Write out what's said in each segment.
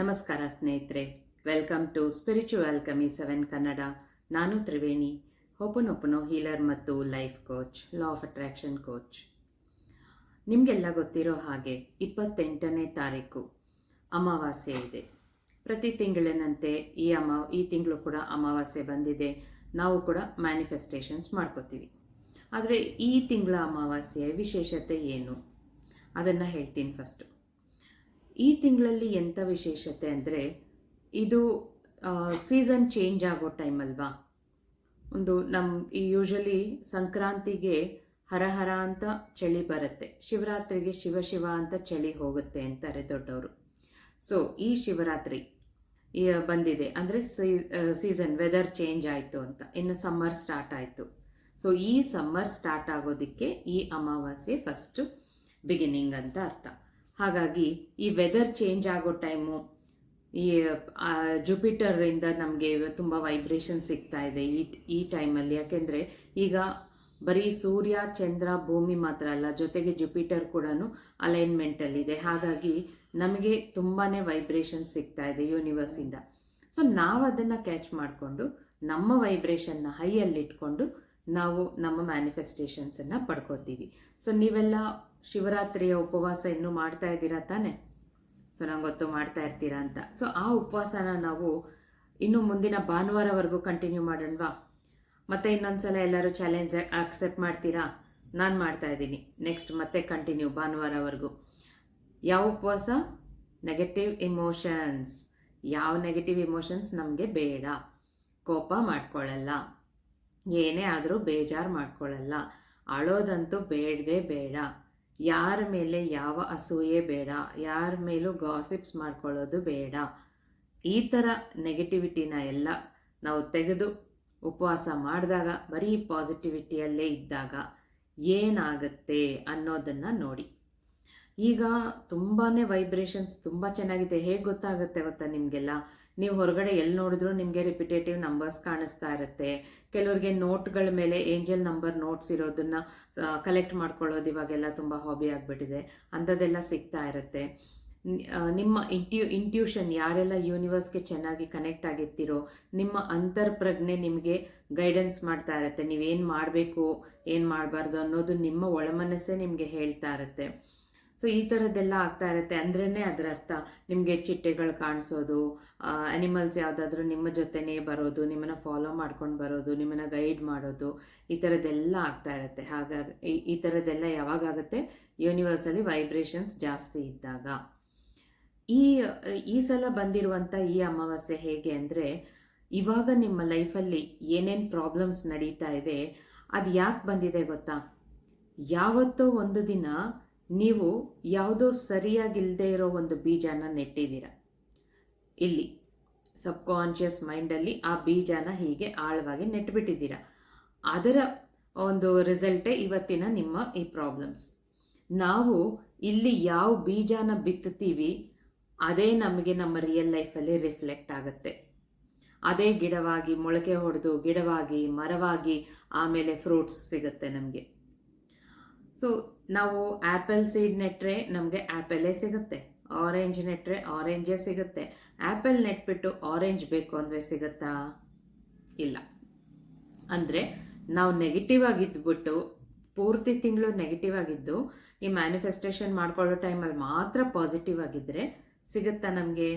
ನಮಸ್ಕಾರ ಸ್ನೇಹಿತರೆ. Welcome to spiritual ಕಮಿ seven Kannada ನಾನು ತ್ರಿವೇಣಿ ಒಪನೊಪನೋ ಹೀಲರ್ ಮತ್ತು life coach law of attraction coach ನಿಮಗೆಲ್ಲ ಗೊತ್ತಿರೋ ಹಾಗೆ ಇಪ್ಪತ್ತೆಂಟನೇ ತಾರೀಕು ಅಮಾವಾಸ್ಯೆ ಇದೆ. ಪ್ರತಿ ತಿಂಗಳಿನಂತೆ ಈ ಅಮಾ, ಈ ತಿಂಗಳು ಕೂಡ ಅಮಾವಾಸ್ಯೆ ಬಂದಿದೆ. ನಾವು ಕೂಡ ಮ್ಯಾನಿಫೆಸ್ಟೇಷನ್ಸ್ ಮಾಡ್ಕೋತೀವಿ. ಆದರೆ ಈ ತಿಂಗಳ ಅಮಾವಾಸ್ಯೆಯ ವಿಶೇಷತೆ ಏನು? ಅದನ್ನು ಹೇಳ್ತೀನಿ ಫಸ್ಟು ಈ ತಿಂಗಳಲ್ಲಿ ಎಂಥ ವಿಶೇಷತೆ ಅಂದರೆ ಇದು ಸೀಸನ್ ಚೇಂಜ್ ಆಗೋ ಟೈಮ್ ಅಲ್ವಾ? ಒಂದು ನಮ್ಮ ಈ ಯೂಶಲಿ ಸಂಕ್ರಾಂತಿಗೆ ಹರ ಹರ ಅಂತ ಚಳಿ ಬರುತ್ತೆ. ಶಿವರಾತ್ರಿಗೆ ಶಿವ ಶಿವ ಅಂತ ಚಳಿ ಹೋಗುತ್ತೆ ಅಂತಾರೆ ದೊಡ್ಡವರು. ಸೊ ಈ ಶಿವರಾತ್ರಿ ಬಂದಿದೆ. ಅಂದರೆ ಸೀಸನ್ ವೆದರ್ ಚೇಂಜ್ ಆಯಿತು ಅಂತ. ಇನ್ನು ಸಮ್ಮರ್ ಸ್ಟಾರ್ಟ್ ಆಯಿತು. ಸೊ ಈ ಸಮ್ಮರ್ ಸ್ಟಾರ್ಟ್ ಆಗೋದಕ್ಕೆ ಈ ಅಮಾವಾಸ್ಯೆ ಫಸ್ಟು ಬಿಗಿನಿಂಗ್ ಅಂತ ಅರ್ಥ. ಹಾಗಾಗಿ ಈ ವೆದರ್ ಚೇಂಜ್ ಆಗೋ ಟೈಮು ಈ ಜುಪಿಟರಿಂದ ನಮಗೆ ತುಂಬ ವೈಬ್ರೇಷನ್ ಸಿಗ್ತಾ ಇದೆ ಈ ಈ ಟೈಮಲ್ಲಿ ಯಾಕೆಂದರೆ ಈಗ ಬರೀ ಸೂರ್ಯ, ಚಂದ್ರ, ಭೂಮಿ ಮಾತ್ರ ಅಲ್ಲ, ಜೊತೆಗೆ ಜುಪಿಟರ್ ಕೂಡ ಅಲೈನ್ಮೆಂಟಲ್ಲಿದೆ ಹಾಗಾಗಿ ನಮಗೆ ತುಂಬಾ ವೈಬ್ರೇಷನ್ ಸಿಗ್ತಾ ಇದೆ ಯೂನಿವರ್ಸಿಂದ ಸೊ ನಾವು ಅದನ್ನು ಕ್ಯಾಚ್ ಮಾಡಿಕೊಂಡು, ನಮ್ಮ ವೈಬ್ರೇಷನ್ನ ಹೈಯಲ್ಲಿಟ್ಕೊಂಡು ನಾವು ನಮ್ಮ ಮ್ಯಾನಿಫೆಸ್ಟೇಷನ್ಸನ್ನು ಪಡ್ಕೋತೀವಿ. ಸೊ ನೀವೆಲ್ಲ ಶಿವರಾತ್ರಿಯ ಉಪವಾಸ ಇನ್ನೂ ಮಾಡ್ತಾ ಇದ್ದೀರಾ ತಾನೆ? ಸೊ ನಂಗೆ ಗೊತ್ತು ಮಾಡ್ತಾ ಇರ್ತೀರಾ ಅಂತ. ಸೊ ಆ ಉಪವಾಸನ ನಾವು ಇನ್ನು ಮುಂದಿನ ಭಾನುವಾರವರೆಗೂ ಕಂಟಿನ್ಯೂ ಮಾಡೋಣವಾ? ಮತ್ತೆ ಇನ್ನೊಂದ್ಸಲ ಎಲ್ಲರೂ ಚಾಲೆಂಜ್ ಅಕ್ಸೆಪ್ಟ್ ಮಾಡ್ತೀರಾ? ನಾನು ಮಾಡ್ತಾ ಇದ್ದೀನಿ. ನೆಕ್ಸ್ಟ್ ಮತ್ತೆ ಕಂಟಿನ್ಯೂ ಭಾನುವಾರವರೆಗೂ. ಯಾವ ಉಪವಾಸ? ನೆಗೆಟಿವ್ ಇಮೋಷನ್ಸ್ ಯಾವ ನೆಗೆಟಿವ್ ಇಮೋಷನ್ಸ್ ನಮಗೆ ಬೇಡ. ಕೋಪ ಮಾಡ್ಕೊಳ್ಳಲ್ಲ ಏನೇ ಆದರೂ ಬೇಜಾರು ಮಾಡ್ಕೊಳ್ಳಲ್ಲ ಅಳೋದಂತೂ ಬೇಡವೇ ಬೇಡ. ಯಾರ ಮೇಲೆ ಯಾವ ಅಸೂಯೆ ಬೇಡ. ಯಾರ ಮೇಲೂ ಗಾಸಿಪ್ಸ್ ಮಾಡ್ಕೊಳ್ಳೋದು ಬೇಡ. ಈ ಥರ ನೆಗೆಟಿವಿಟಿನ ಎಲ್ಲ ನಾವು ತೆಗೆದು ಉಪವಾಸ ಮಾಡಿದಾಗ, ಬರೀ ಪಾಸಿಟಿವಿಟಿಯಲ್ಲೇ ಇದ್ದಾಗ ಏನಾಗುತ್ತೆ ಅನ್ನೋದನ್ನು ನೋಡಿ. ಈಗ ತುಂಬಾ ವೈಬ್ರೇಷನ್ಸ್ ತುಂಬ ಚೆನ್ನಾಗಿದೆ. ಹೇಗೆ ಗೊತ್ತಾಗುತ್ತೆ ಗೊತ್ತಾ ನಿಮಗೆಲ್ಲ? ನೀವು ಹೊರಗಡೆ ಎಲ್ಲಿ ನೋಡಿದ್ರು ನಿಮಗೆ ರಿಪಿಟೇಟಿವ್ ನಂಬರ್ಸ್ ಕಾಣಿಸ್ತಾ ಇರುತ್ತೆ. ಕೆಲವರಿಗೆ ನೋಟ್ಗಳ ಮೇಲೆ ಏಂಜಲ್ ನಂಬರ್ ನೋಟ್ಸ್ ಇರೋದನ್ನ ಕಲೆಕ್ಟ್ ಮಾಡ್ಕೊಳ್ಳೋದು ಇವಾಗೆಲ್ಲ ತುಂಬ ಹಾಬಿ ಆಗಿಬಿಟ್ಟಿದೆ. ಅಂಥದ್ದೆಲ್ಲ ಸಿಗ್ತಾ ಇರುತ್ತೆ. ನಿಮ್ಮ ಇಂಟ್ಯೂ ಇಂಟ್ಯೂಷನ್ ಯಾರೆಲ್ಲ ಯೂನಿವರ್ಸ್ಗೆ ಚೆನ್ನಾಗಿ ಕನೆಕ್ಟ್ ಆಗಿರ್ತೀರೋ, ನಿಮ್ಮ ಅಂತರ್ಪ್ರಜ್ಞೆ ನಿಮಗೆ ಗೈಡೆನ್ಸ್ ಮಾಡ್ತಾ ಇರುತ್ತೆ. ನೀವೇನು ಮಾಡಬೇಕು, ಏನು ಮಾಡಬಾರ್ದು ಅನ್ನೋದು ನಿಮ್ಮ ಒಳಮನಸ್ಸೇ ನಿಮಗೆ ಹೇಳ್ತಾ ಇರುತ್ತೆ. ಸೊ ಈ ಥರದ್ದೆಲ್ಲ ಆಗ್ತಾ ಇರುತ್ತೆ. ಅಂದ್ರೇ ಅದರ ಅರ್ಥ. ನಿಮಗೆ ಚಿಟ್ಟೆಗಳು ಕಾಣಿಸೋದು ಅನಿಮಲ್ಸ್ ಯಾವುದಾದ್ರೂ ನಿಮ್ಮ ಜೊತೆನೇ ಬರೋದು, ನಿಮ್ಮನ್ನು ಫಾಲೋ ಮಾಡ್ಕೊಂಡು ಬರೋದು, ನಿಮ್ಮನ್ನು ಗೈಡ್ ಮಾಡೋದು, ಈ ಥರದ್ದೆಲ್ಲ ಆಗ್ತಾ ಇರುತ್ತೆ. ಹಾಗಾಗಿ, ಈ ಥರದ್ದೆಲ್ಲ ಯಾವಾಗಾಗುತ್ತೆ ಯೂನಿವರ್ಸಲ್ಲಿ ವೈಬ್ರೇಷನ್ಸ್ ಜಾಸ್ತಿ ಇದ್ದಾಗ. ಈ ಈ ಸಲ ಬಂದಿರುವಂಥ ಈ ಅಮಾವಾಸ್ಯೆ ಹೇಗೆ ಅಂದರೆ, ಇವಾಗ ನಿಮ್ಮ ಲೈಫಲ್ಲಿ ಏನೇನು ಪ್ರಾಬ್ಲಮ್ಸ್ ನಡೀತಾ ಇದೆ ಅದು ಯಾಕೆ ಬಂದಿದೆ ಗೊತ್ತಾ? ಯಾವತ್ತೋ ಒಂದು ದಿನ ನೀವು ಯಾವುದೋ ಸರಿಯಾಗಿಲ್ಲದೆ ಇರೋ ಒಂದು ಬೀಜನ ನೆಟ್ಟಿದ್ದೀರ? ಇಲ್ಲಿ, ಸಬ್ಕಾನ್ಷಿಯಸ್ ಮೈಂಡಲ್ಲಿ ಆ ಬೀಜನ ಹೀಗೆ ಆಳವಾಗಿ ನೆಟ್ಬಿಟ್ಟಿದ್ದೀರ? ಅದರ ಒಂದು ರಿಸಲ್ಟೇ ಇವತ್ತಿನ ನಿಮ್ಮ ಈ ಪ್ರಾಬ್ಲಮ್ಸ್. ನಾವು ಇಲ್ಲಿ ಯಾವ ಬೀಜನ ಬಿತ್ತುತ್ತೀವಿ, ಅದೇ ನಮಗೆ ನಮ್ಮ ರಿಯಲ್ ಲೈಫಲ್ಲಿ ರಿಫ್ಲೆಕ್ಟ್ ಆಗುತ್ತೆ. ಅದೇ ಗಿಡವಾಗಿ, ಮೊಳಕೆ ಹೊಡೆದು, ಗಿಡವಾಗಿ, ಮರವಾಗಿ ಆಮೇಲೆ ಫ್ರೂಟ್ಸ್ ಸಿಗುತ್ತೆ ನಮಗೆ. ಸೊ ನಾವು ಆ್ಯಪಲ್ ಸೀಡ್ ನೆಟ್ಟರೆ ನಮಗೆ ಆ್ಯಪಲ್ಲೇ ಸಿಗುತ್ತೆ. ಆರೆಂಜ್ ನೆಟ್ಟರೆ ಆರೆಂಜೇ ಸಿಗುತ್ತೆ. ಆ್ಯಪಲ್ ನೆಟ್ಬಿಟ್ಟು ಆರೆಂಜ್ ಬೇಕು ಅಂದರೆ ಸಿಗುತ್ತಾ? ಇಲ್ಲ. ಅಂದರೆ ನಾವು ನೆಗೆಟಿವ್ ಆಗಿದ್ಬಿಟ್ಟು, ಪೂರ್ತಿ ತಿಂಗಳು ನೆಗೆಟಿವ್ ಆಗಿದ್ದು, ಈ ಮ್ಯಾನಿಫೆಸ್ಟೇಷನ್ ಮಾಡ್ಕೊಳ್ಳೋ ಟೈಮಲ್ಲಿ ಮಾತ್ರ ಪಾಸಿಟಿವ್ ಆಗಿದ್ದರೆ ಸಿಗುತ್ತಾ ನಮಗೆ?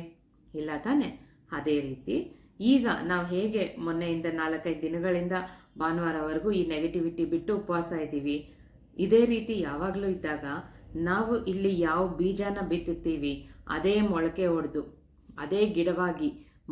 ಇಲ್ಲ ತಾನೆ. ಅದೇ ರೀತಿ ಈಗ ನಾವು ಹೇಗೆ ಮೊನ್ನೆಯಿಂದ ನಾಲ್ಕೈದು ದಿನಗಳಿಂದ ಭಾನುವಾರವರೆಗೂ ಈ ನೆಗೆಟಿವಿಟಿ ಬಿಟ್ಟು ಉಪವಾಸ ಇದ್ದೀವಿ? ಇದೇ ರೀತಿ ಯಾವಾಗಲೂ ಇದ್ದಾಗ ನಾವು ಇಲ್ಲಿ ಯಾವ ಬೀಜನ ಬಿತ್ತುತ್ತೀವಿ ಅದೇ ಮೊಳಕೆ ಹೊಡೆದು ಅದೇ ಗಿಡವಾಗಿ,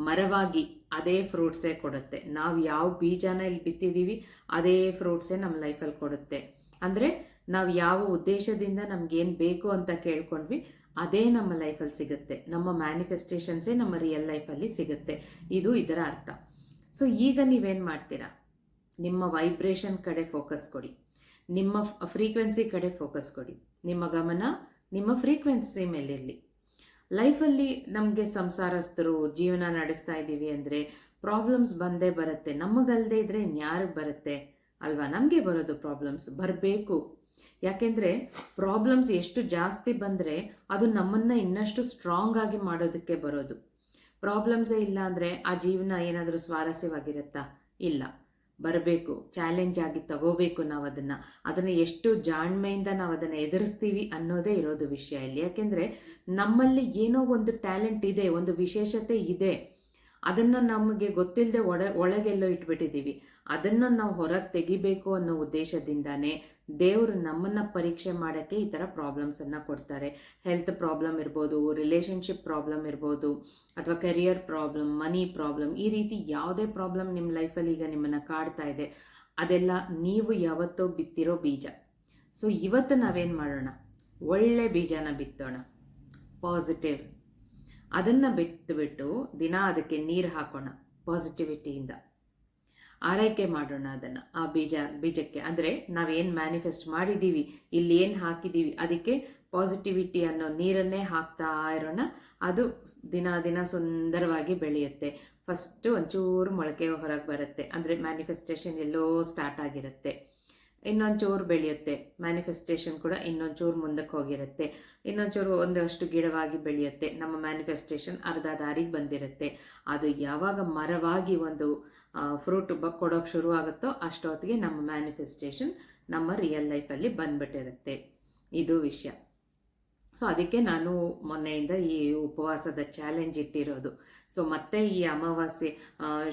ಮರವಾಗಿ ಅದೇ ಫ್ರೂಟ್ಸೇ ಕೊಡುತ್ತೆ. ನಾವು ಯಾವ ಬೀಜನ ಇಲ್ಲಿ ಬಿತ್ತಿದ್ದೀವಿ, ಅದೇ ಫ್ರೂಟ್ಸೇ ನಮ್ಮ ಲೈಫಲ್ಲಿ ಕೊಡುತ್ತೆ. ಅಂದರೆ ನಾವು ಯಾವ ಉದ್ದೇಶದಿಂದ ನಮಗೇನು ಬೇಕು ಅಂತ ಕೇಳ್ಕೊಂಡ್ವಿ, ಅದೇ ನಮ್ಮ ಲೈಫಲ್ಲಿ ಸಿಗುತ್ತೆ. ನಮ್ಮ ಮ್ಯಾನಿಫೆಸ್ಟೇಷನ್ಸೇ ನಮ್ಮ ರಿಯಲ್ ಲೈಫಲ್ಲಿ ಸಿಗುತ್ತೆ. ಇದು ಇದರ ಅರ್ಥ. ಸೊ ಈಗ ನೀವೇನು ಮಾಡ್ತೀರಾ? ನಿಮ್ಮ ವೈಬ್ರೇಷನ್ ಕಡೆ ಫೋಕಸ್ ಕೊಡಿ. ನಿಮ್ಮ ಫ್ರೀಕ್ವೆನ್ಸಿ ಕಡೆ ಫೋಕಸ್ ಕೊಡಿ. ನಿಮ್ಮ ಗಮನ ನಿಮ್ಮ ಫ್ರೀಕ್ವೆನ್ಸಿ ಮೇಲಿರಲಿ ಲೈಫಲ್ಲಿ ನಮಗೆ ಸಂಸಾರಸ್ಥರು ಜೀವನ ನಡೆಸ್ತಾ ಇದ್ದೀವಿ ಅಂದರೆ ಪ್ರಾಬ್ಲಮ್ಸ್ ಬಂದೇ ಬರುತ್ತೆ. ನಮಗಲ್ಲದೆ ಇದ್ದರೆ ಯಾರಿಗೆ ಬರುತ್ತೆ? ಅಲ್ವಾ? ನಮಗೆ ಬರೋದು ಪ್ರಾಬ್ಲಮ್ಸ್ ಬರಬೇಕು. ಯಾಕೆಂದರೆ ಪ್ರಾಬ್ಲಮ್ಸ್ ಎಷ್ಟು ಜಾಸ್ತಿ ಬಂದರೆ ಅದು ನಮ್ಮನ್ನು ಇನ್ನಷ್ಟು ಸ್ಟ್ರಾಂಗ್ ಆಗಿ ಮಾಡೋದಕ್ಕೆ ಬರೋದು. ಪ್ರಾಬ್ಲಮ್ಸೇ ಇಲ್ಲ ಅಂದರೆ ಆ ಜೀವನ ಏನಾದರೂ ಸ್ವಾರಸ್ಯವಾಗಿರುತ್ತಾ? ಇಲ್ಲ. ಬರಬೇಕು ಚಾಲೆಂಜ್ ಆಗಿ ತಗೋಬೇಕು ನಾವು ಅದನ್ನು ಅದನ್ನು ಎಷ್ಟು ಜಾಣ್ಮೆಯಿಂದ ನಾವು ಅದನ್ನು ಎದುರಿಸ್ತೀವಿ ಅನ್ನೋದೇ ಇರೋದು ವಿಷಯ ಇಲ್ಲಿ. ಯಾಕೆಂದರೆ ನಮ್ಮಲ್ಲಿ ಏನೋ ಒಂದು ಟ್ಯಾಲೆಂಟ್ ಇದೆ, ಒಂದು ವಿಶೇಷತೆ ಇದೆ. ಅದನ್ನು ನಮಗೆ ಗೊತ್ತಿಲ್ಲದೆ ಒಳ, ಒಳಗೆಲ್ಲೋ ಇಟ್ಬಿಟ್ಟಿದ್ದೀವಿ. ಅದನ್ನು ನಾವು ಹೊರಗೆ ತೆಗಿಬೇಕು ಅನ್ನೋ ಉದ್ದೇಶದಿಂದಾನೇ ದೇವರು ನಮ್ಮನ್ನು ಪರೀಕ್ಷೆ ಮಾಡೋಕ್ಕೆ ಈ ಥರ ಪ್ರಾಬ್ಲಮ್ಸನ್ನು ಕೊಡ್ತಾರೆ. ಹೆಲ್ತ್ ಪ್ರಾಬ್ಲಮ್ ಇರ್ಬೋದು ರಿಲೇಷನ್ಶಿಪ್ ಪ್ರಾಬ್ಲಮ್ ಇರ್ಬೋದು, ಅಥವಾ ಕೆರಿಯರ್ ಪ್ರಾಬ್ಲಮ್ ಮನಿ ಪ್ರಾಬ್ಲಮ್ ಈ ರೀತಿ ಯಾವುದೇ ಪ್ರಾಬ್ಲಮ್ ನಿಮ್ಮ ಲೈಫಲ್ಲಿ ಈಗ ನಿಮ್ಮನ್ನು ಕಾಡ್ತಾ ಇದೆ. ಅದೆಲ್ಲ ನೀವು ಯಾವತ್ತೋ ಬಿತ್ತಿರೋ ಬೀಜ. ಸೊ ಇವತ್ತು ನಾವೇನು ಮಾಡೋಣ? ಒಳ್ಳೆ ಬೀಜನ ಬಿತ್ತೋಣ. ಪಾಸಿಟಿವ್ ಅದನ್ನು ಬಿಟ್ಟುಬಿಟ್ಟು ದಿನ ಅದಕ್ಕೆ ನೀರು ಹಾಕೋಣ. ಪಾಸಿಟಿವಿಟಿಯಿಂದ ಆರೈಕೆ ಮಾಡೋಣ ಅದನ್ನು, ಆ ಬೀಜ, ಬೀಜಕ್ಕೆ. ಅಂದರೆ ನಾವೇನು ಮ್ಯಾನಿಫೆಸ್ಟ್ ಮಾಡಿದ್ದೀವಿ ಇಲ್ಲಿ ಏನು ಹಾಕಿದ್ದೀವಿ ಅದಕ್ಕೆ ಪಾಸಿಟಿವಿಟಿ ಅನ್ನೋ ನೀರನ್ನೇ ಹಾಕ್ತಾ ಇರೋಣ. ಅದು ದಿನ ದಿನ ಸುಂದರವಾಗಿ ಬೆಳೆಯುತ್ತೆ. ಫಸ್ಟು ಒಂಚೂರು ಮೊಳಕೆ ಹೊರಗೆ ಬರುತ್ತೆ. ಅಂದರೆ ಮ್ಯಾನಿಫೆಸ್ಟೇಷನ್ ಎಲ್ಲೋ ಸ್ಟಾರ್ಟ್ ಆಗಿರುತ್ತೆ. ಇನ್ನೊಂಚೂರು ಬೆಳೆಯುತ್ತೆ. ಮ್ಯಾನಿಫೆಸ್ಟೇಷನ್ ಕೂಡ ಇನ್ನೊಂಚೂರು ಮುಂದಕ್ಕೆ ಹೋಗಿರುತ್ತೆ. ಇನ್ನೊಂಚೂರು ಒಂದಷ್ಟು ಗಿಡವಾಗಿ ಬೆಳೆಯುತ್ತೆ. ನಮ್ಮ ಮ್ಯಾನಿಫೆಸ್ಟೇಷನ್ ಅರ್ಧ ದಾರಿಗೆ ಬಂದಿರುತ್ತೆ. ಅದು ಯಾವಾಗ ಮರವಾಗಿ ಒಂದು ಫ್ರೂಟ್ ಕೊಡೋಕ್ಕೆ ಶುರು ಆಗುತ್ತೋ ಅಷ್ಟೊತ್ತಿಗೆ ನಮ್ಮ ಮ್ಯಾನಿಫೆಸ್ಟೇಷನ್ ನಮ್ಮ ರಿಯಲ್ ಲೈಫಲ್ಲಿ ಬಂದ್ಬಿಟ್ಟಿರುತ್ತೆ. ಇದು ವಿಷಯ. ಸೊ ಅದಕ್ಕೆ ನಾನು ಮೊನ್ನೆಯಿಂದ ಈ ಉಪವಾಸದ ಚಾಲೆಂಜ್ ಇಟ್ಟಿರೋದು. ಸೊ ಮತ್ತೆ ಈ ಅಮಾವಾಸ್ಯೆ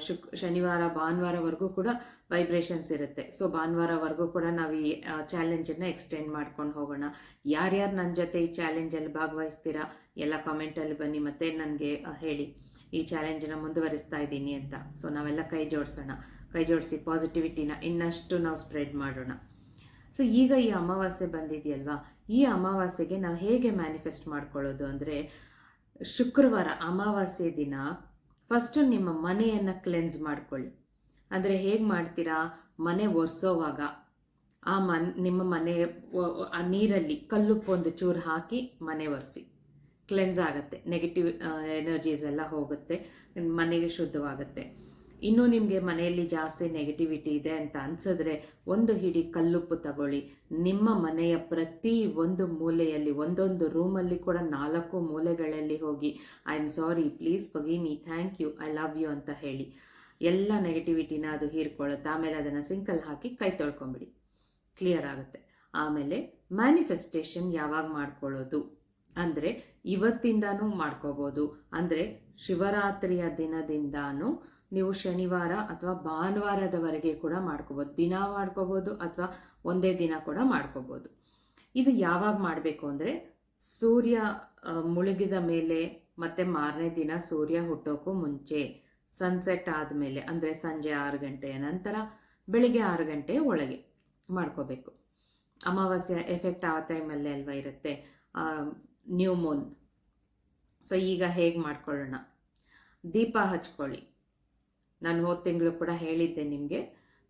ಶುಕ್, ಶನಿವಾರ, ಭಾನುವಾರವರೆಗೂ ಕೂಡ ವೈಬ್ರೇಷನ್ಸ್ ಇರುತ್ತೆ. ಸೊ ಭಾನುವಾರವರೆಗೂ ಕೂಡ ನಾವು ಈ ಚಾಲೆಂಜನ್ನು ಎಕ್ಸ್ಟೆಂಡ್ ಮಾಡ್ಕೊಂಡು ಹೋಗೋಣ. ಯಾರ್ಯಾರು ನನ್ನ ಜೊತೆ ಈ ಚಾಲೆಂಜಲ್ಲಿ ಭಾಗವಹಿಸ್ತೀರಾ? ಎಲ್ಲ ಕಾಮೆಂಟಲ್ಲಿ ಬನ್ನಿ, ಮತ್ತೆ ನನಗೆ ಹೇಳಿ. ಈ ಚಾಲೆಂಜನ್ನ ಮುಂದುವರಿಸ್ತಾ ಇದ್ದೀನಿ ಅಂತ. ಸೊ ನಾವೆಲ್ಲ ಕೈ ಜೋಡಿಸೋಣ. ಕೈ ಜೋಡಿಸಿ ಪಾಸಿಟಿವಿಟಿನ ಇನ್ನಷ್ಟು ನಾವು ಸ್ಪ್ರೆಡ್ ಮಾಡೋಣ. ಸೊ ಈಗ ಈ ಅಮಾವಾಸ್ಯೆ ಬಂದಿದೆಯಲ್ವಾ? ಈ ಅಮಾವಾಸ್ಯೆಗೆ ನಾವು ಹೇಗೆ ಮ್ಯಾನಿಫೆಸ್ಟ್ ಮಾಡ್ಕೊಳ್ಳೋದು ಅಂದರೆ, ಶುಕ್ರವಾರ ಅಮಾವಾಸ್ಯೆ ದಿನ ಫಸ್ಟು ನಿಮ್ಮ ಮನೆಯನ್ನು ಕ್ಲೆನ್ಸ್ ಮಾಡ್ಕೊಳ್ಳಿ. ಅಂದರೆ ಹೇಗೆ ಮಾಡ್ತೀರಾ? ಮನೆ ಒರೆಸೋವಾಗ ಆ ಮನ್, ನಿಮ್ಮ ಮನೆ ಆ ನೀರಲ್ಲಿ ಕಲ್ಲುಪ್ಪು ಒಂದು ಚೂರು ಹಾಕಿ ಮನೆ ಒರೆಸಿ. ಕ್ಲೆನ್ಸ್ ಆಗುತ್ತೆ ನೆಗೆಟಿವ್ ಎನರ್ಜೀಸ್ ಎಲ್ಲ ಹೋಗುತ್ತೆ ಮನೆಗೆ ಶುದ್ಧವಾಗುತ್ತೆ. ಇನ್ನೂ ನಿಮಗೆ ಮನೆಯಲ್ಲಿ ಜಾಸ್ತಿ ನೆಗೆಟಿವಿಟಿ ಇದೆ ಅಂತ ಅನ್ಸಿದ್ರೆ ಒಂದು ಹಿಡಿ ಕಲ್ಲುಪ್ಪು ತಗೊಳ್ಳಿ. ನಿಮ್ಮ ಮನೆಯ ಪ್ರತಿ ಒಂದು ಮೂಲೆಯಲ್ಲಿ, ಒಂದೊಂದು ರೂಮಲ್ಲಿ ಕೂಡ ನಾಲ್ಕು ಮೂಲೆಗಳಲ್ಲಿ ಹೋಗಿ I am sorry please forgive me thank you I love you ಅಂತ ಹೇಳಿ. ಎಲ್ಲ ನೆಗೆಟಿವಿಟಿನ ಅದು ಹೀರ್ಕೊಳ್ಳುತ್ತೆ. ಆಮೇಲೆ ಅದನ್ನು ಸಿಂಕಲ್ ಹಾಕಿ ಕೈ ತೊಳ್ಕೊಂಬಿಡಿ. ಕ್ಲಿಯರ್ ಆಗುತ್ತೆ. ಆಮೇಲೆ ಮ್ಯಾನಿಫೆಸ್ಟೇಷನ್ ಯಾವಾಗ ಮಾಡ್ಕೊಳ್ಳೋದು? ಅಂದರೆ ಇವತ್ತಿಂದನೂ ಮಾಡ್ಕೋಬೋದು. ಅಂದರೆ ಶಿವರಾತ್ರಿಯ ದಿನದಿಂದಾನು ನೀವು ಶನಿವಾರ ಅಥವಾ ಭಾನುವಾರದವರೆಗೆ ಕೂಡ ಮಾಡ್ಕೋಬೋದು. ದಿನ ಮಾಡ್ಕೋಬೋದು ಅಥವಾ ಒಂದೇ ದಿನ ಕೂಡ ಮಾಡ್ಕೋಬೋದು. ಇದು ಯಾವಾಗ ಮಾಡಬೇಕು ಅಂದರೆ ಸೂರ್ಯ ಮುಳುಗಿದ ಮೇಲೆ ಮತ್ತು ಮಾರನೇ ದಿನ ಸೂರ್ಯ ಹುಟ್ಟೋಕ್ಕೂ ಮುಂಚೆ ಸನ್ಸೆಟ್ ಆದಮೇಲೆ, ಅಂದರೆ ಸಂಜೆ ಆರು ಗಂಟೆಯ ನಂತರ ಬೆಳಿಗ್ಗೆ ಆರು ಗಂಟೆ ಒಳಗೆ ಮಾಡ್ಕೋಬೇಕು. ಅಮಾವಾಸ್ಯ ಎಫೆಕ್ಟ್ ಆ ಟೈಮಲ್ಲೇ ಅಲ್ವಾ ಇರುತ್ತೆ. ನ್ಯೂ ಮೂನ್ ಸೊ ಈಗ ಹೇಗೆ ಮಾಡ್ಕೊಳ್ಳೋಣ? ದೀಪ ಹಚ್ಕೊಳ್ಳಿ. ನಾನು ಹೋದ ತಿಂಗಳು ಕೂಡ ಹೇಳಿದ್ದೆ ನಿಮಗೆ,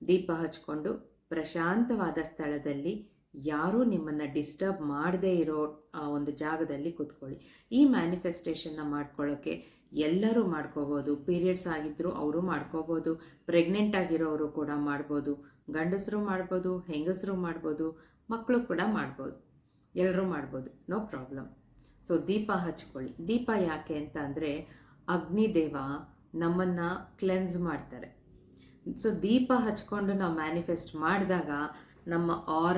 ದೀಪ ಹಚ್ಕೊಂಡು ಪ್ರಶಾಂತವಾದ ಸ್ಥಳದಲ್ಲಿ ಯಾರೂ ನಿಮ್ಮನ್ನು ಡಿಸ್ಟರ್ಬ್ ಮಾಡದೇ ಇರೋ ಒಂದು ಜಾಗದಲ್ಲಿ ಕೂತ್ಕೊಳ್ಳಿ. ಈ ಮ್ಯಾನಿಫೆಸ್ಟೇಷನ್ನ ಮಾಡ್ಕೊಳ್ಳೋಕ್ಕೆ ಎಲ್ಲರೂ ಮಾಡ್ಕೋಬೋದು. ಪೀರಿಯಡ್ಸ್ ಆಗಿದ್ದರೂ ಅವರು ಮಾಡ್ಕೋಬೋದು. ಪ್ರೆಗ್ನೆಂಟ್ ಆಗಿರೋರು ಕೂಡ ಮಾಡ್ಬೋದು. ಗಂಡಸರು ಮಾಡ್ಬೋದು, ಹೆಂಗಸರು ಮಾಡ್ಬೋದು ಮಕ್ಕಳು ಕೂಡ ಮಾಡ್ಬೋದು. ಎಲ್ಲರೂ ಮಾಡ್ಬೋದು. No problem. ಸೊ ದೀಪ ಹಚ್ಕೊಳ್ಳಿ. ದೀಪ ಯಾಕೆ ಅಂತ ಅಂದರೆ, ಅಗ್ನಿದೇವ ನಮ್ಮನ್ನು ಕ್ಲೆನ್ಸ್ ಮಾಡ್ತಾರೆ. ಸೊ ದೀಪ ಹಚ್ಕೊಂಡು ನಾವು ಮ್ಯಾನಿಫೆಸ್ಟ್ ಮಾಡಿದಾಗ ನಮ್ಮ ಆರ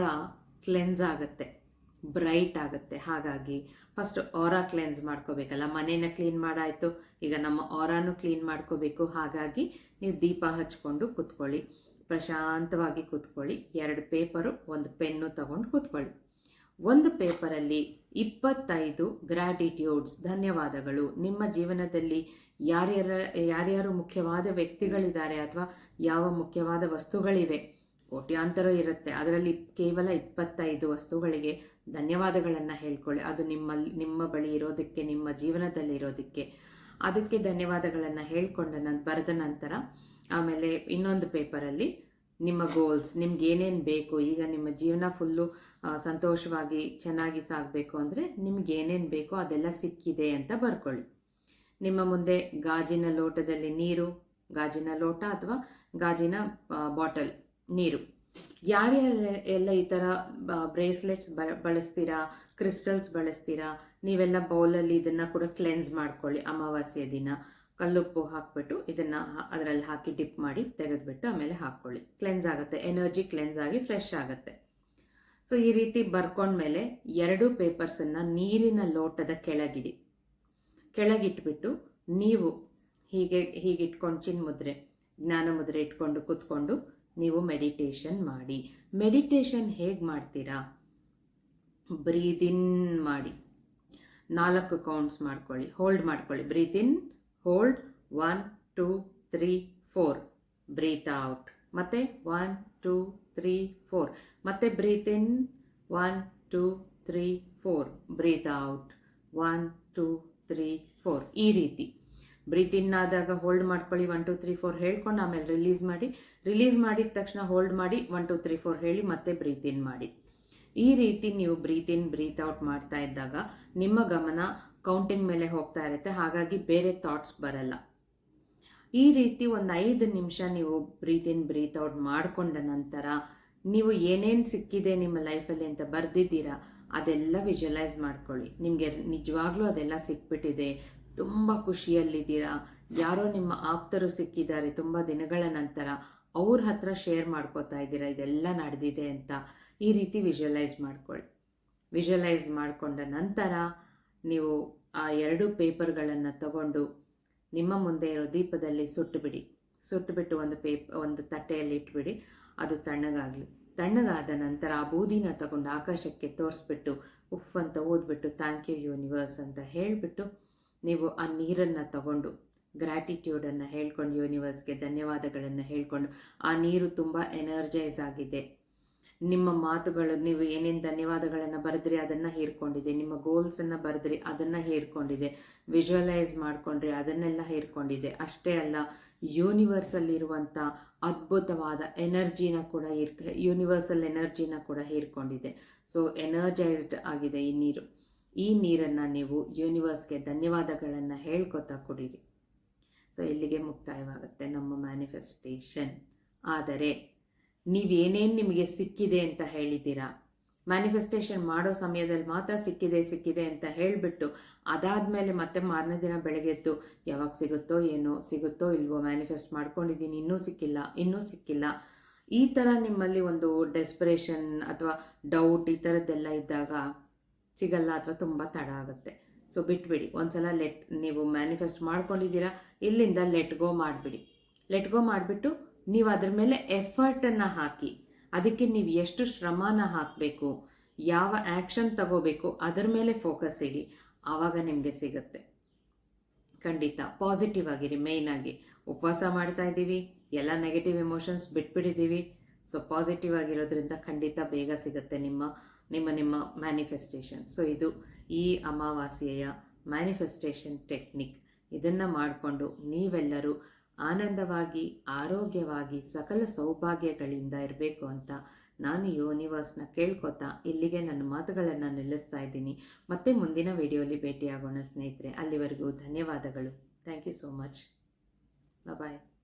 ಕ್ಲೆನ್ಸ್ ಆಗುತ್ತೆ. ಬ್ರೈಟ್ ಆಗುತ್ತೆ. ಹಾಗಾಗಿ ಫಸ್ಟ್ ಆರ ಕ್ಲೆನ್ಸ್ ಮಾಡ್ಕೋಬೇಕಲ್ಲ. ಮನೇನ ಕ್ಲೀನ್ ಮಾಡಾಯಿತು. ಈಗ ನಮ್ಮ ಆರಾನು ಕ್ಲೀನ್ ಮಾಡ್ಕೋಬೇಕು. ಹಾಗಾಗಿ, ನೀವು ದೀಪ ಹಚ್ಕೊಂಡು ಕೂತ್ಕೊಳ್ಳಿ. ಪ್ರಶಾಂತವಾಗಿ ಕೂತ್ಕೊಳ್ಳಿ. ಎರಡು ಪೇಪರು ಒಂದು ಪೆನ್ನು ತಗೊಂಡು ಕೂತ್ಕೊಳ್ಳಿ. ಒಂದು ಪೇಪರಲ್ಲಿ ಇಪ್ಪತ್ತೈದು ಗ್ರ್ಯಾಟಿಟ್ಯೂಡ್ಸ್ ಧನ್ಯವಾದಗಳು. ನಿಮ್ಮ ಜೀವನದಲ್ಲಿ ಯಾರ್ಯಾರ, ಯಾರ್ಯಾರು ಮುಖ್ಯವಾದ ವ್ಯಕ್ತಿಗಳಿದ್ದಾರೆ ಅಥವಾ ಯಾವ ಮುಖ್ಯವಾದ ವಸ್ತುಗಳಿವೆ? ಕೋಟ್ಯಾಂತರ ಇರುತ್ತೆ. ಅದರಲ್ಲಿ ಕೇವಲ ಇಪ್ಪತ್ತೈದು ವಸ್ತುಗಳಿಗೆ ಧನ್ಯವಾದಗಳನ್ನು ಹೇಳ್ಕೊಳ್ಳಿ. ಅದು ನಿಮ್ಮಲ್ಲಿ, ನಿಮ್ಮ ಬಳಿ ಇರೋದಕ್ಕೆ, ನಿಮ್ಮ ಜೀವನದಲ್ಲಿ ಇರೋದಕ್ಕೆ. ಅದಕ್ಕೆ ಧನ್ಯವಾದಗಳನ್ನು ಹೇಳ್ಕೊಂಡ ನಾನು, ಬರೆದ ನಂತರ ಆಮೇಲೆ ಇನ್ನೊಂದು ಪೇಪರಲ್ಲಿ ನಿಮ್ಮ ಗೋಲ್ಸ್ ನಿಮ್ಗೆ ಏನೇನು ಬೇಕು? ಈಗ ನಿಮ್ಮ ಜೀವನ ಫುಲ್ಲು ಸಂತೋಷವಾಗಿ, ಚೆನ್ನಾಗಿ ಸಾಗಬೇಕು ಅಂದರೆ ನಿಮ್ಗೆ ಏನೇನು ಬೇಕೋ ಅದೆಲ್ಲ ಸಿಕ್ಕಿದೆ ಅಂತ ಬರ್ಕೊಳ್ಳಿ. ನಿಮ್ಮ ಮುಂದೆ ಗಾಜಿನ ಲೋಟದಲ್ಲಿ ನೀರು, ಗಾಜಿನ ಲೋಟ ಅಥವಾ ಗಾಜಿನ ಬಾಟಲ್ ನೀರು. ಯಾರ್ಯಾರ ಎಲ್ಲ ಈ ಥರ ಬ್ರೇಸ್ಲೆಟ್ಸ್ ಬಳಸ್ತೀರಾ ಕ್ರಿಸ್ಟಲ್ಸ್ ಬಳಸ್ತೀರಾ, ನೀವೆಲ್ಲ ಬೌಲಲ್ಲಿ ಇದನ್ನು ಕೂಡ ಕ್ಲೆನ್ಸ್ ಮಾಡ್ಕೊಳ್ಳಿ. ಅಮಾವಾಸ್ಯೆ ದಿನ. ಕಲ್ಲುಪ್ಪು ಹಾಕ್ಬಿಟ್ಟು ಇದನ್ನು ಅದರಲ್ಲಿ ಹಾಕಿ ಡಿಪ್ ಮಾಡಿ ತೆಗೆದುಬಿಟ್ಟು ಆಮೇಲೆ ಹಾಕ್ಕೊಳ್ಳಿ. ಕ್ಲೆನ್ಸ್ ಆಗುತ್ತೆ. ಎನರ್ಜಿ ಕ್ಲೆನ್ಸ್ ಆಗಿ ಫ್ರೆಶ್ ಆಗುತ್ತೆ. ಸೊ ಈ ರೀತಿ ಬರ್ಕೊಂಡ್ಮೇಲೆ ಎರಡು ಪೇಪರ್ಸನ್ನು ನೀರಿನ ಲೋಟದ ಕೆಳಗಿಡಿ. ಕೆಳಗಿಟ್ಬಿಟ್ಟು ನೀವು ಹೀಗೆ ಹೀಗೆ ಇಟ್ಕೊಂಡು ಚಿನ್ ಮುದ್ರೆ, ಜ್ಞಾನ ಮುದ್ರೆ ಇಟ್ಕೊಂಡು ಕೂತ್ಕೊಂಡು ನೀವು ಮೆಡಿಟೇಷನ್ ಮಾಡಿ. ಮೆಡಿಟೇಷನ್ ಹೇಗೆ ಮಾಡ್ತೀರಾ? ಬ್ರೀದಿನ್ ಮಾಡಿ. ನಾಲ್ಕು ಕೌಂಟ್ಸ್ ಮಾಡ್ಕೊಳ್ಳಿ. ಹೋಲ್ಡ್ ಮಾಡ್ಕೊಳ್ಳಿ. Breathe in hold one two three four breathe out ಮತ್ತೆ ಒನ್ ಟೂ ತ್ರೀ ಫೋರ್ ಮತ್ತೆ breathe in one two three four breathe out one two three four ಈ ರೀತಿ. ಬ್ರೀತ್ ಇನ್ ಆದಾಗ ಹೋಲ್ಡ್ ಮಾಡ್ಕೊಳ್ಳಿ. ಒನ್ ಟು ತ್ರೀ ಫೋರ್ ಹೇಳ್ಕೊಂಡು ಆಮೇಲೆ release ಮಾಡಿ. Release ಮಾಡಿದ ತಕ್ಷಣ ಹೋಲ್ಡ್ ಮಾಡಿ. ಒನ್ ಟು ತ್ರೀ ಫೋರ್ ಹೇಳಿ ಮತ್ತೆ ಬ್ರೀತ್ ಇನ್ ಮಾಡಿ. ಈ ರೀತಿ ನೀವು ಬ್ರೀತ್ ಇನ್ ಬ್ರೀತ್ ಔಟ್ ಮಾಡ್ತಾ ಇದ್ದಾಗ ನಿಮ್ಮ ಗಮನ ಕೌಂಟಿಂಗ್ ಮೇಲೆ ಹೋಗ್ತಾ ಇರುತ್ತೆ. ಹಾಗಾಗಿ ಬೇರೆ ಥಾಟ್ಸ್ ಬರಲ್ಲ. ಈ ರೀತಿ ಒಂದು ಐದು ನಿಮಿಷ ನೀವು ಬ್ರೀತ್ ಇನ್ ಬ್ರೀತ್ ಔಟ್ ಮಾಡಿಕೊಂಡ ನಂತರ ನೀವು ಏನೇನು ಸಿಕ್ಕಿದೆ ನಿಮ್ಮ ಲೈಫಲ್ಲಿ ಅಂತ ಬರೆದಿದ್ದೀರಾ, ಅದೆಲ್ಲ ವಿಜುವಲೈಸ್ ಮಾಡ್ಕೊಳ್ಳಿ. ನಿಮಗೆ ನಿಜವಾಗ್ಲೂ ಅದೆಲ್ಲ ಸಿಕ್ಬಿಟ್ಟಿದೆ. ತುಂಬ ಖುಷಿಯಲ್ಲಿದ್ದೀರಾ. ಯಾರೋ ನಿಮ್ಮ ಆಪ್ತರು ಸಿಕ್ಕಿದ್ದಾರೆ ತುಂಬ ದಿನಗಳ ನಂತರ, ಅವ್ರ ಹತ್ರ ಶೇರ್ ಮಾಡ್ಕೋತಾ ಇದ್ದೀರಾ, ಇದೆಲ್ಲ ನಡೆದಿದೆ ಅಂತ ಈ ರೀತಿ ವಿಜುವಲೈಸ್ ಮಾಡ್ಕೊಳ್ಳಿ. ವಿಜುವಲೈಸ್ ಮಾಡಿಕೊಂಡ ನಂತರ ನೀವು ಆ ಎರಡು ಪೇಪರ್ಗಳನ್ನು ತಗೊಂಡು ನಿಮ್ಮ ಮುಂದೆ ಇರೋ ದೀಪದಲ್ಲಿ ಸುಟ್ಟುಬಿಡಿ. ಸುಟ್ಟುಬಿಟ್ಟು ಒಂದು ಪೇಪ್, ಒಂದು ತಟ್ಟೆಯಲ್ಲಿ ಇಟ್ಬಿಡಿ. ಅದು ತಣ್ಣಗಾಗಲಿ. ತಣ್ಣಗಾದ ನಂತರ ಆ ಬೂದಿನ ತಗೊಂಡು ಆಕಾಶಕ್ಕೆ ತೋರಿಸ್ಬಿಟ್ಟು, ಉಫ್ ಅಂತ ಓದ್ಬಿಟ್ಟು ಥ್ಯಾಂಕ್ ಯು ಯೂನಿವರ್ಸ್ ಅಂತ ಹೇಳಿಬಿಟ್ಟು ನೀವು ಆ ನೀರನ್ನು ತಗೊಂಡು ಗ್ರ್ಯಾಟಿಟ್ಯೂಡನ್ನು ಹೇಳ್ಕೊಂಡು ಯೂನಿವರ್ಸ್ಗೆ ಧನ್ಯವಾದಗಳನ್ನು ಹೇಳ್ಕೊಂಡು, ಆ ನೀರು ತುಂಬ ಎನರ್ಜೈಸ್ ಆಗಿದೆ. ನಿಮ್ಮ ಮಾತುಗಳು, ನೀವು ಏನೇನು ಧನ್ಯವಾದಗಳನ್ನು ಬರೆದ್ರಿ ಅದನ್ನು ಹೇರ್ಕೊಂಡಿದೆ ನಿಮ್ಮ ಗೋಲ್ಸನ್ನು ಬರೆದ್ರಿ ಅದನ್ನು ಹೇರ್ಕೊಂಡಿದೆ ವಿಜುವಲೈಸ್ ಮಾಡಿಕೊಂಡ್ರಿ ಅದನ್ನೆಲ್ಲ ಹೇರ್ಕೊಂಡಿದೆ ಅಷ್ಟೇ ಅಲ್ಲ ಯೂನಿವರ್ಸಲ್ಲಿರುವಂಥ ಅದ್ಭುತವಾದ ಎನರ್ಜಿನ ಕೂಡ ಹೀರ್ ಯೂನಿವರ್ಸಲ್ ಎನರ್ಜಿನ ಕೂಡ ಹೇರ್ಕೊಂಡಿದೆ ಸೊ ಎನರ್ಜೈಸ್ಡ್ ಆಗಿದೆ ಈ ನೀರು. ಈ ನೀರನ್ನು ನೀವು ಯೂನಿವರ್ಸ್ಗೆ ಧನ್ಯವಾದಗಳನ್ನು ಹೇಳ್ಕೊತಾ ಕುಡೀರಿ. ಸೊ ಇಲ್ಲಿಗೆ ಮುಕ್ತಾಯವಾಗುತ್ತೆ ನಮ್ಮ ಮ್ಯಾನಿಫೆಸ್ಟೇಷನ್ ಆದರೆ ನೀವೇನೇನು ನಿಮಗೆ ಸಿಕ್ಕಿದೆ ಅಂತ ಹೇಳಿದ್ದೀರಾ? ಮ್ಯಾನಿಫೆಸ್ಟೇಷನ್ ಮಾಡೋ ಸಮಯದಲ್ಲಿ ಮಾತ್ರ ಸಿಕ್ಕಿದೆ ಸಿಕ್ಕಿದೆ ಅಂತ ಹೇಳಿಬಿಟ್ಟು ಅದಾದಮೇಲೆ ಮತ್ತೆ ಮಾರನೇ ದಿನ ಬೆಳಗ್ಗೆ ಎದ್ದು ಯಾವಾಗ ಸಿಗುತ್ತೋ ಏನೋ ಸಿಗುತ್ತೋ ಇಲ್ವೋ ಮ್ಯಾನಿಫೆಸ್ಟ್ ಮಾಡ್ಕೊಂಡಿದ್ದೀನಿ, ಇನ್ನೂ ಸಿಕ್ಕಿಲ್ಲ ಇನ್ನೂ ಸಿಕ್ಕಿಲ್ಲ. ಈ ಥರ ನಿಮ್ಮಲ್ಲಿ ಒಂದು ಡೆಸ್ಪರೇಷನ್ ಅಥವಾ ಡೌಟ್ ಈ ಥರದ್ದೆಲ್ಲ ಇದ್ದಾಗ ಸಿಗಲ್ಲ ಅಥವಾ ತುಂಬ ತಡ ಆಗುತ್ತೆ. ಸೊ ಬಿಟ್ಬಿಡಿ, ಒಂದ್ಸಲ ಲೆಟ್ ನೀವು ಮ್ಯಾನಿಫೆಸ್ಟ್ ಮಾಡ್ಕೊಂಡಿದ್ದೀರಾ, ಇಲ್ಲಿಂದ ಲೆಟ್ ಗೋ ಮಾಡಿಬಿಡಿ. ಲೆಟ್ ಗೋ ಮಾಡಿಬಿಟ್ಟು ನೀವು ಅದ್ರ ಮೇಲೆ ಎಫರ್ಟನ್ನು ಹಾಕಿ. ಅದಕ್ಕೆ ನೀವು ಎಷ್ಟು ಶ್ರಮನ ಹಾಕಬೇಕು, ಯಾವ ಆ್ಯಕ್ಷನ್ ತಗೋಬೇಕು, ಅದರ ಮೇಲೆ ಫೋಕಸ್ ಇಡಿ. ಆವಾಗ ನಿಮಗೆ ಸಿಗುತ್ತೆ. ಖಂಡಿತ. ಪಾಸಿಟಿವ್ ಆಗಿರಿ ಆಗಿ. ಉಪವಾಸ ಮಾಡ್ತಾ ಇದ್ದೀವಿ, ಎಲ್ಲ ನೆಗೆಟಿವ್ ಎಮೋಷನ್ಸ್ ಬಿಟ್ಬಿಟ್ಟಿದ್ದೀವಿ. ಸೊ ಪಾಸಿಟಿವ್ ಆಗಿರೋದ್ರಿಂದ ಖಂಡಿತ ಬೇಗ ಸಿಗುತ್ತೆ ನಿಮ್ಮ ನಿಮ್ಮ ನಿಮ್ಮ ಮ್ಯಾನಿಫೆಸ್ಟೇಷನ್ ಸೊ ಇದು ಈ ಅಮಾವಾಸ್ಯೆಯ ಮ್ಯಾನಿಫೆಸ್ಟೇಷನ್ ಟೆಕ್ನಿಕ್ ಇದನ್ನು ಮಾಡಿಕೊಂಡು ನೀವೆಲ್ಲರೂ ಆನಂದವಾಗಿ, ಆರೋಗ್ಯವಾಗಿ, ಸಕಲ ಸೌಭಾಗ್ಯಗಳಿಂದ ಇರಬೇಕು ಅಂತ ನಾನು ಯೂನಿವರ್ಸ್ನ ಕೇಳ್ಕೊತಾ ಇಲ್ಲಿಗೆ ನನ್ನ ಮಾತುಗಳನ್ನು ನಿಲ್ಲಿಸ್ತಾ ಇದ್ದೀನಿ. ಮತ್ತೆ ಮುಂದಿನ ವಿಡಿಯೋಲಿ ಭೇಟಿಯಾಗೋಣ ಸ್ನೇಹಿತರೆ. ಅಲ್ಲಿವರೆಗೂ ಧನ್ಯವಾದಗಳು. Thank you so much bye